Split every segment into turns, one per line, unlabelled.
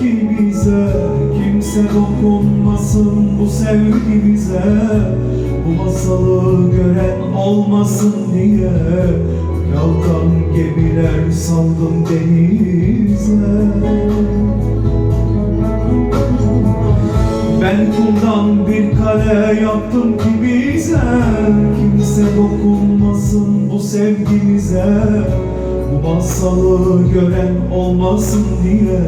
ki bize. Kimse dokunmasın bu sevgimize. Bu masalı gören olmasın diye. Yalkan gemiler saldım denize. Ben kumdan bir kale yaptım ki bize. Kimse dokunmasın bu sevgimize Bu masalı gören olmasın diye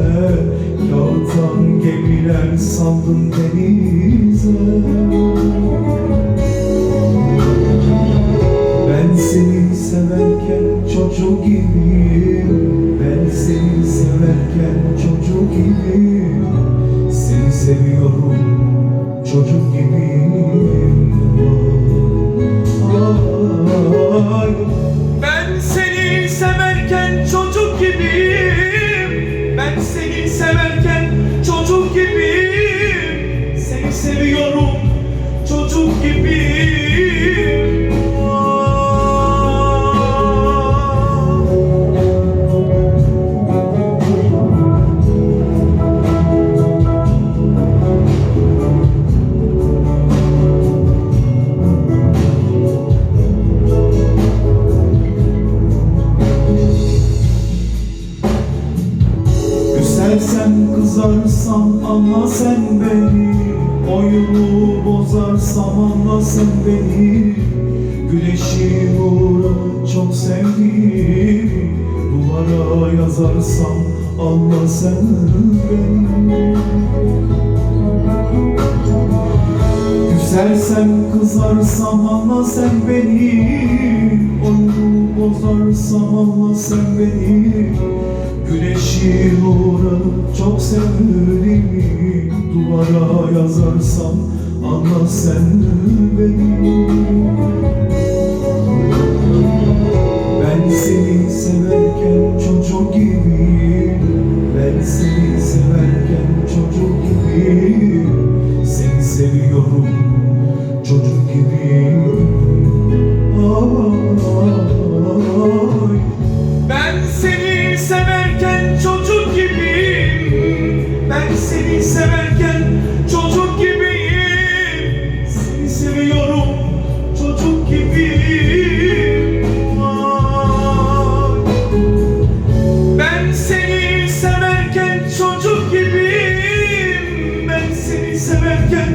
Kağıttan gemiler saldım denize. Ben seni severken çocuk gibiyim Ben seni severken çocuk gibiyim Seni seviyorum çocuk gibiyim Ay, Ben Ben Küsersem kızarsam anla sen beni. Oyunu bozarsam anla sen beni. Güneşi uğruna çok sevdiğim. Duvara yazarsam anla sen beni. Küsersem kızarsam anla sen beni. Oyunu bozarsam anla sen beni Güneşi uğranıp çok sevdiğimi Duvara yazarsam anla sen beni. Ben seni severken çocuk gibiyim Ben seni Seni severken çocuk gibiyim. Seni seviyorum çocuk gibiyim. Ben seni severken çocuk gibiyim. Ben seni severken